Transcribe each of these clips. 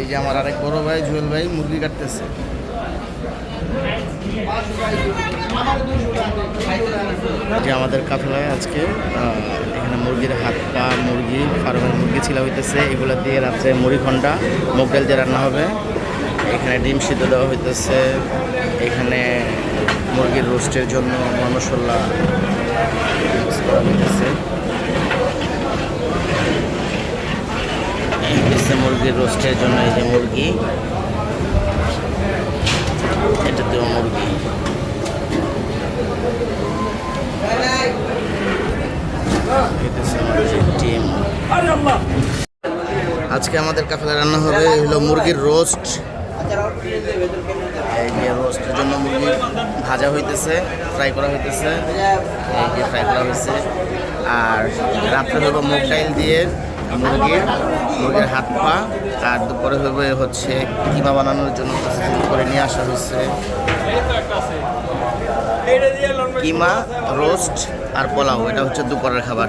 এই যে আমার আরেক বড় ভাই, জুয়েল ভাই, মুরগি কাটতেছে। যে আমাদের কাফেলায় আজকে এখানে মুরগির হাত, পা, মুরগি, ফার্মের মুরগি ছিল হইতেছে। এগুলো দিয়ে রাত্রে মুড়ি ঘণ্টা মুগ ডাল দিয়ে রান্না হবে। এখানে ডিম সিদ্ধ দেওয়া হইতেছে। এখানে মুরগির রোস্টের জন্য মশলা ইউজ করা হইতেছে এই হচ্ছে মুরগির রোস্টের জন্য এই যে মুরগি। এটা এটাতেও মুরগি। আজকে আমাদের কাফেলা রান্না হবে হলো মুরগির রোস্ট। এই যে রোস্টের জন্য মুরগি ভাজা হইতেছে, ফ্রাই করা হইতেছে। এই যে ফ্রাই করা হয়েছে আর রাত্রে হইব মুগ ডাইল দিয়ে মুরগির মুরগির হাত পা আর দুপুরে হবে হচ্ছে কিমা বানানোর জন্য করে নিয়ে আসা হয়েছে। কিমা, রোস্ট আর পোলাও, এটা হচ্ছে দুপুরের খাবার।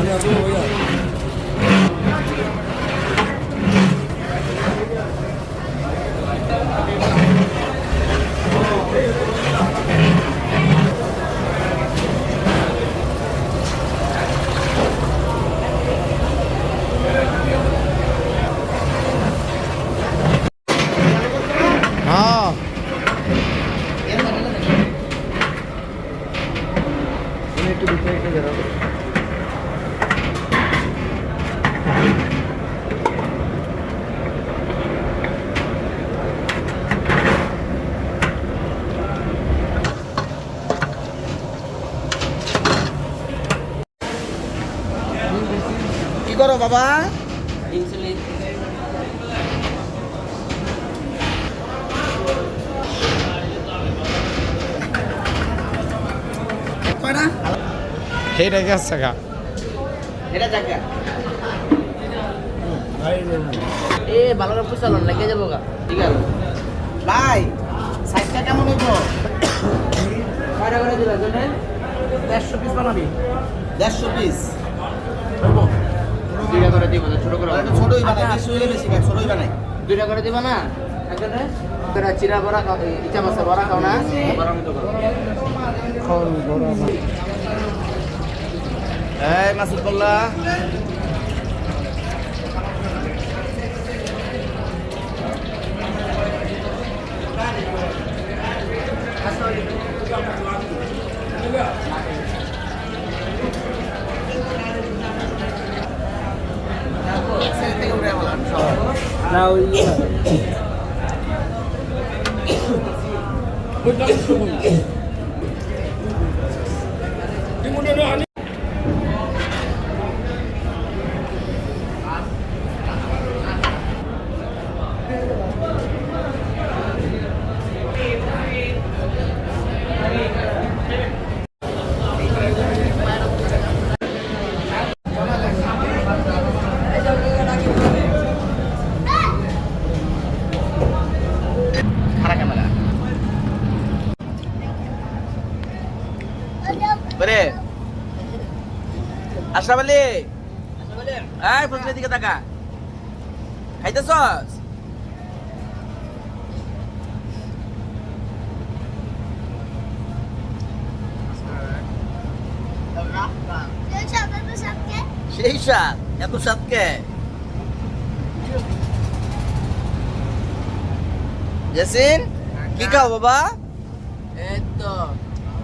হ্যাঁ কি করো বাবা। কয়টা? সেইটা গেছে গা? এটা জায়গা এ ভালো করে পুষালন লেগে যাব গা। ঠিক আছে। ভাই সাইজটা কেমন হইব? কয়টা করে দিলা? জন্য দেড়শো পিস বানাবি। দেড়শো পিস দুইটা করে দিব ছোট করে ছোটই বানাই বেশি হইলে বেশি খাই ছোটই বানাই। দুইটা করে দিব না? একজনে তোরা চিরা বড়া খাও ইচ্ছা মাছের বড়া খাও না। এই মাসুদ বল্লা। না ওই খারা বরে আশরাফ আলী এই ফসলের দিকে তাকা। খাইতেছস? সেই সাত এত সাতকে জেসিন কি খাও বাবা? এই তো।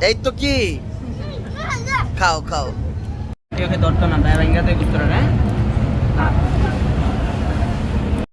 এই তো কি? খাও খাও। দরকার না ভাই ভাঙ্গাতে বুঝতে পারে